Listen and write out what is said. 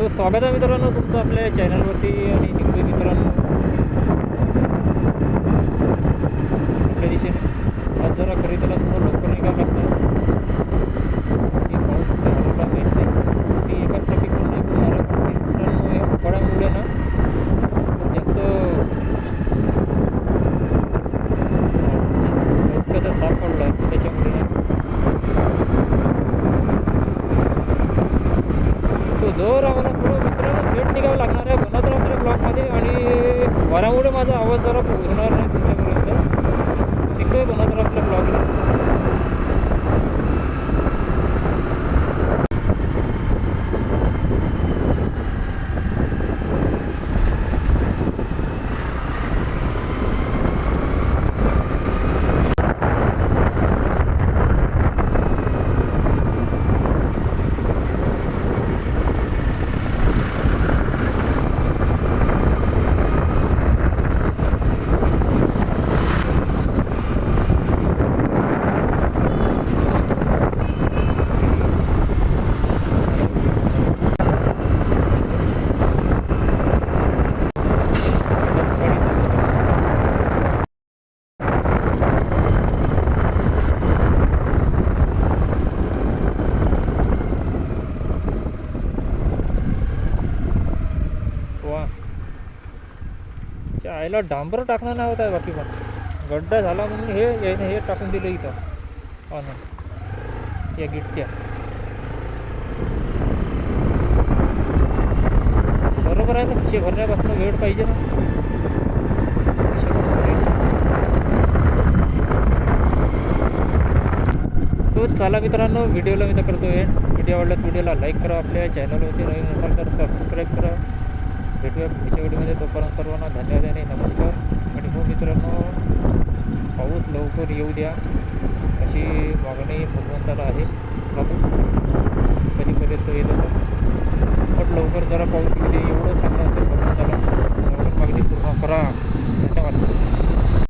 So स्वागत आहे मित्रांनो तुमचं आपल्या चॅनलवरती आणि निघतोय मित्रांनो. आपल्या दिशेने. आज जरा खरेदीला todo lo que त्या आईला डांबर टाकणं नाही होत आहे बाकी पण. गड्डा झाला म्हणून हे याने हे टाकून दिलं इथं. हो आणून या गिट्ट्या. बरोबर आहे ना खिशे भरण्यापासून वेळ पाहिजे ना. तो चला मित्रांनो व्हिडिओला मी तर करतो एंड व्हिडिओ आवडला व्हिडिओला लाईक करा आपल्या चॅनलवरती नवीन असाल तर सबस्क्राईब करा. भेटूया पुढच्या व्हिडिओमध्ये तोपर्यंत सर्वांना धन्यवाद आणि नमस्कार. आणि हो मित्रांनो पाऊस लवकर येऊ द्या अशी मागणी भगवंताला आहे. बघू